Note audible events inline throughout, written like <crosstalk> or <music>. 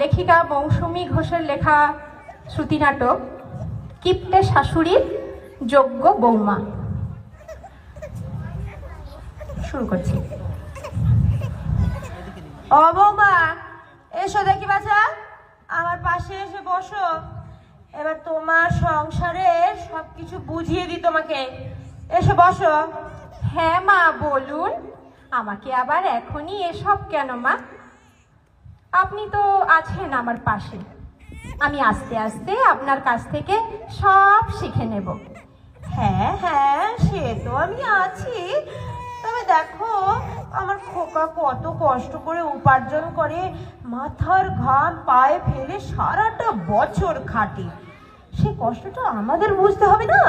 লেখিকা মৌসুমী ঘোষের লেখা শ্রুতি নাটক, কিপ্টে শাশুড়ির যোগ্য বৌমা। শুরু করছি। ও বৌমা, এসো দেখি বাছা। আমার পাশে এসে বসো। এবার তোমার সংসারের সবকিছু বুঝিয়ে দিই তোমাকে। এসো বসো। হ্যাঁ মা, বলুন। আমাকে আবার এখনই এসব কেন মা? আপনি তো আছেন আমার পাশে। আমি আস্তে আস্তে আপনার কাছ থেকে সব শিখে নেব। হ্যাঁ হ্যাঁ সে তো আমি আছি। তবে দেখো, আমার খোকা কত কষ্ট করে উপার্জন করে, মাথার ঘাম পায়ে ফেলে সারাটা বছর খাটে। সে কষ্টটা আমাদের বুঝতে হবে না?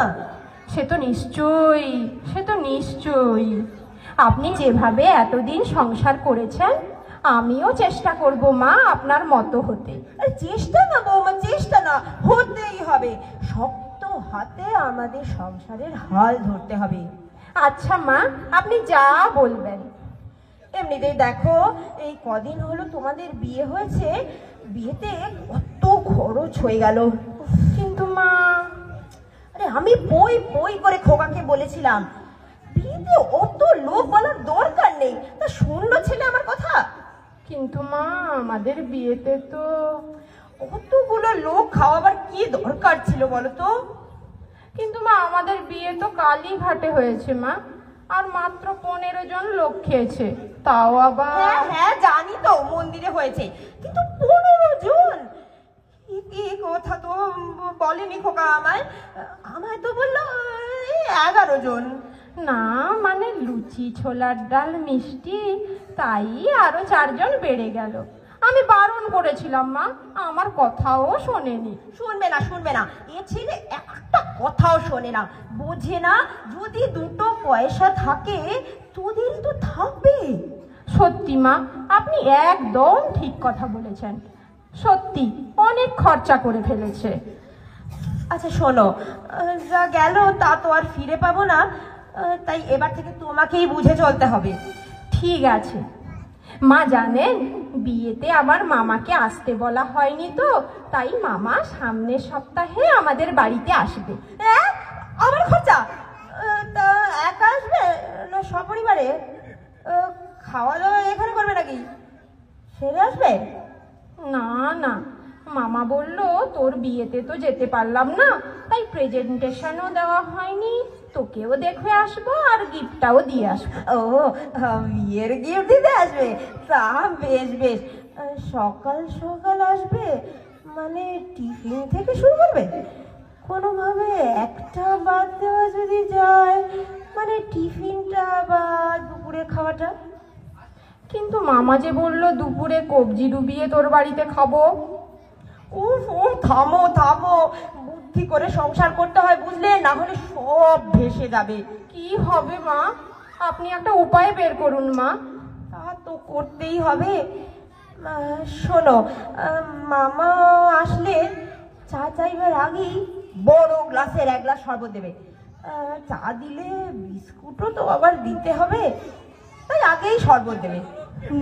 সে তো নিশ্চয়ই, সে তো নিশ্চয়ই। আপনি যেভাবে এতদিন সংসার করেছেন আমিও চেষ্টা করব মা আপনার মতো হতে। চেষ্টা না বৌমা, চেষ্টা না, হতেই হবে। শক্ত হাতে আমাদের সংসারের হাল ধরতে হবে। আচ্ছা মা, আপনি যা বলবেন। এমনিতেই দেখো, এই কদিন হলো তোমাদের বিয়ে হয়েছে, বিয়েতে কত খরচ হয়ে গেল। কিন্তু মা, আরে আমি বই বই করে খোকাকে বলেছিলাম, বিয়েতে অত লোক বলার দরকার নেই। তা শুনলো ছেলে আমার কথা। কিন্তু মা আমাদের বিয়েতে তো অতগুলো লোক খাওয়াবার কি দরকার ছিল বলো তো কিন্তু মা আমাদের বিয়ে তো কালী ঘাটে হয়েছে মা আর মাত্র পনেরো জন লোক খেয়েছে তাও আবার হ্যাঁ হ্যাঁ জানি তো মন্দিরে হয়েছে কিন্তু পনেরো জন? কথা তো বলেনি খোকা আমায় আমায় তো বলল এগারো জন। না মানে লুচি ছোলার ডাল মিষ্টি তাই আরও চারজন বেড়ে গেল। আমি বারণ করেছিলাম মা। আমার কথাও শোনেনি। শুনবে না শুনবে না। এ ছেলে একটা কথাও শোনে না। বোঝে না যদি দুটো পয়সা থাকে তোদের তো থাকবে। সত্যি মা আপনি একদম ঠিক কথা বলেছেন। সত্যি অনেক খরচা করে ফেলেছে। আচ্ছা শোনো যা গেল তা তো আর ফিরে পাবো না। তাই এবার থেকে তোমাকেই বুঝে চলতে হবে। ঠিক আছে। মা জানেন, বিয়েতে আমার মামাকে আসতে বলা হয়নি তো, তাই মামা সামনের সপ্তাহে আমাদের বাড়িতে আসবে। হ্যাঁ আমার খরচা? তা একা আসবে না সপরিবারে? খাওয়া দাওয়া এখানে করবে নাকি? সেরে আসবে? না না। মামা বলল, তোর বিয়েতে তো যেতে পারলাম না, তাই প্রেজেন্টেশনও দেওয়া হয়নি। তোকেও দেখে আসব আর গিফটটাও দিয়ে আসব। ও বিয়ের গিফট দিতে আসবে? তা বেশ বেশ। সকাল সকাল আসবে মানে টিফিন থেকে শুরু করবে? কোনোভাবে একটা বাদ দেওয়া যদি যায় মানে টিফিনটা বা দুপুরে খাওয়াটা? কিন্তু মামা যে বলল দুপুরে কবজি ডুবিয়ে তোর বাড়িতে খাব। উফ উফ থামো থামো। বুদ্ধি করে সংসার করতে হয় বুঝলে? না হলে সব ভেসে যাবে। কি হবে মা? আপনি একটা উপায় বের করুন মা। তা তো করতেই হবে। শোনো মামা আসলে চা চাইবার আগেই বড় গ্লাসের এক গ্লাস শরবত দেবে। চা দিলে বিস্কুটও তো আবার দিতে হবে। তাই আগেই শরবত দেবে।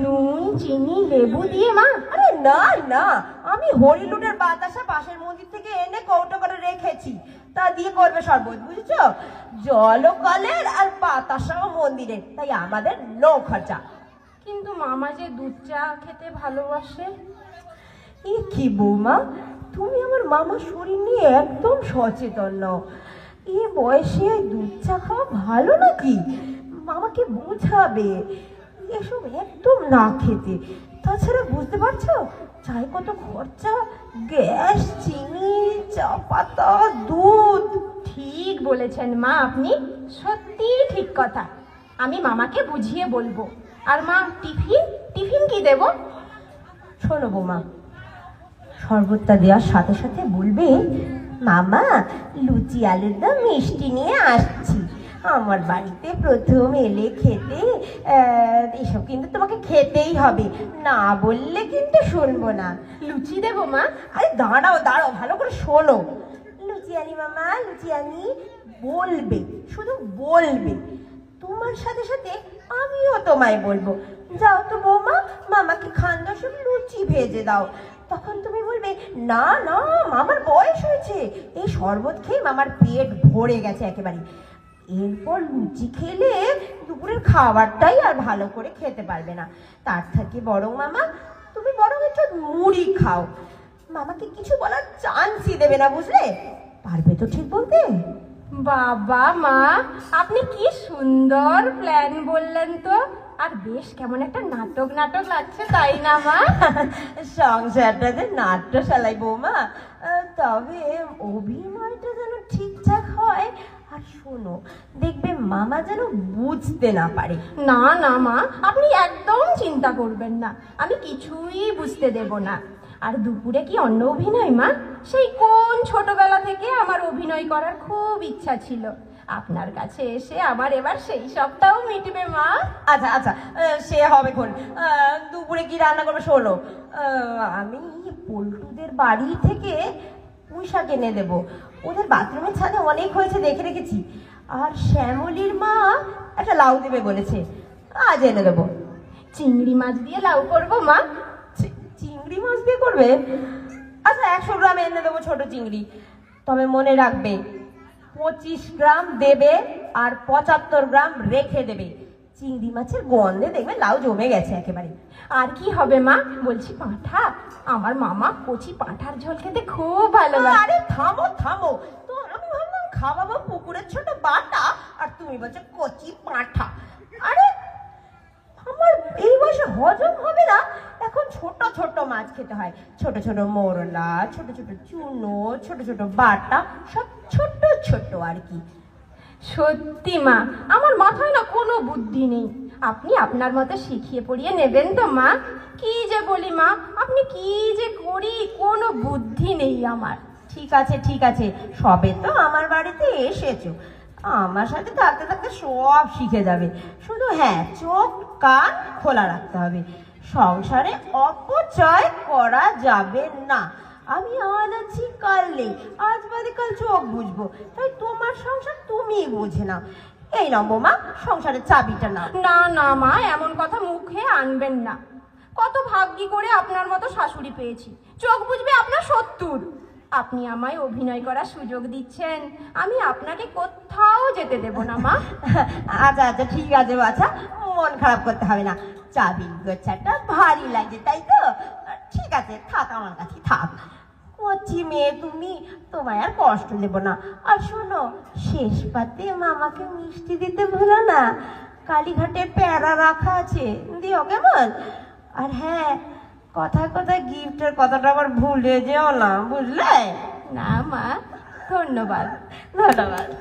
নুন চিনি লেবু দিয়ে মা। আরে না না। আমি হরিলুটের বাতাসা পাশের মন্দির থেকে এনে কৌটো করে রেখেছি। তা দিয়ে করবে শরবত বুঝেছ? জলও কলের আর বাতাসাও মন্দিরের তাই আমাদের নো খরচা। কিন্তু মামা যে দুধ চা খেতে ভালোবাসে। এ কি বৌমা তুমি আমার মামার শরীর নিয়ে একদম সচেতন নও। এ বয়সে দুধ চা খাওয়া ভালো নাকি? মামাকে বোঝাবে। এসব একদম না খেতে। তাছাড়া বুঝতে পারছ? চাই কত খরচা? গ্যাস চিনি চা পাতা দুধ। ঠিক বলেছেন মা আপনি। সত্যি ঠিক কথা। আমি মামাকে বুঝিয়ে বলব। আর মা টিফিন? টিফিন কি দেব? শোনো বৌমা শরবতটা দেওয়ার সাথে সাথে বলবে মামা লুচি আলুর দম মিষ্টি নিয়ে আসছি। আমার বাড়িতে প্রথম এলে খেতে এসব কিন্তু তোমাকে খেতেই হবে। না বললে কিন্তু শুনব না। লুচি দেবো মা? আরে দাঁড়াও দাঁড়াও ভালো করে শোনো। লুচি আনি মামা লুচি আনি। বলবে শুধু বলবে। তোমার সাথে সাথে আমিও তোমায় বলব। যাও তো বৌমা মামাকে খান দশক লুচি ভেজে ভেজে দাও। তখন তুমি বলবে না না মামার বয়স হয়েছে। এই শরবত খেয়ে মামার পেট ভরে গেছে একেবারে। এরপর লুচি খেলে দুপুরের খাবারটাই আর ভালো করে খেতে পারবে না। তার থেকে বরং মামা তুমি বরং একটু মুড়ি খাও। মামাকে কিছু বলার চান্সই দেবে না বুঝলে? পারবে তো ঠিক বলতে? বাবা মা আপনি কি সুন্দর প্ল্যান বললেন তো। আর বেশ কেমন একটা নাটক নাটক লাগছে তাই না মা? <laughs> সংসারটা যে নাট্যশালাই বৌমা। তবে অভিনয়টা যেন ঠিকঠাক হয়। আর শোনো দেখবে মামা যেন বুঝতে না পারে। না না মা আপনি একদম চিন্তা করবেন না। আমি কিছুই বুঝতে দেব না। আর দুপুরে কি অন্য অভিনয় মা? সেই কোন ছোটবেলা থেকে আমার অভিনয় করার খুব ইচ্ছা ছিল। আপনার কাছে এসে আমার এবার সেই সবটাও মিটবে মা। আচ্ছা আচ্ছা সে হবে কোন? দুপুরে কি রান্না করবে শোনো। আমি পল্টুদের বাড়ি থেকে পুঁই শাক এনে দেবো। ওদের বাথরুমের ছাদে অনেক হয়েছে, দেখে রেখেছি। আর শ্যামলির মা একটা লাউ দেবে বলেছে, আজ এনে দেবো। চিংড়ি মাছ দিয়ে লাউ করব, মা। চিংড়ি মাছ দিয়ে করবে? আচ্ছা একশো গ্রাম এনে দেবো ছোট চিংড়ি। তবে মনে রাখবে, পঁচিশ গ্রাম দেবে আর পঁচাত্তর গ্রাম রেখে দেবে। চিংড়ি মাছের গন্ধে দেখবে লাউ জমে গেছে একেবারে। আর কি হবে মা? বলছি, পাঁঠা, আমার মামা কচি পাঁঠার ঝোল খেতে খুব ভালোবাসে। আরে থামো থামো। তো আমি ভাবলাম খাওয়াবো পুকুরের ছোট বাটা, আর তুমি বলছো কচি পাঁঠা। আরে, আমার এই বয়সে হজম হবে না। এখন ছোট ছোট মাছ খেতে হয়। ছোট ছোট মোরলা, ছোট ছোট চুনো, ছোট ছোট বাটা, সব ছোট ছোট আর কি। সত্যি মা, আমার মাথায় না কোনো বুদ্ধি নেই। আপনি আপনার মতো শিখিয়ে পড়িয়ে নেবেন তো মা। কি যে বলি মা, আপনি কি যে করি, কোনো বুদ্ধি নেই আমার। ঠিক আছে ঠিক আছে, সবে তো আমার বাড়িতে এসেছ। আমার সাথে থাকতে থাকতে সব শিখে যাবে। শুধু হ্যাঁ চোখ, কান খোলা রাখতে হবে। সংসারে অপচয় করা যাবে না। আমি আজ আছি কাল নেই, আজ বাদে কাল চোখ বুঝব তাই তোমার সংসার তুমিই বুঝে না। এই নাও মা সংসারের চাবিটা না না না মা এমন কথা মুখে আনবেন না। কত ভাগ্যি করে আপনার মতো শাশুড়ি পেয়েছি। চোখ বুঝবে আপনার সত্তর। আপনি আমায় অভিনয় করার সুযোগ দিচ্ছেন। আমি আপনাকে কোথাও যেতে দেব না মা। <laughs> আচ্ছা আচ্ছা ঠিক আছে বাছা। মন খারাপ করতে হবে না। চাবির গোছাটা ভারী লাগছে তাই তো? ঠিক আছে থাক আমার কাছে থাক। কচি মেয়ে তুমি, তোমায় আর কষ্ট দেব না। আর শোনো, শেষ পাতে মামাকে মিষ্টি দিতে ভুলো না। কালীঘাটে প্যারা রাখা আছে, দিও কেমন? আর হ্যাঁ কথায় কথায় গিফটের কথাটা আবার ভুলে যেও না, বুঝলে? না মা, ধন্যবাদ ধন্যবাদ।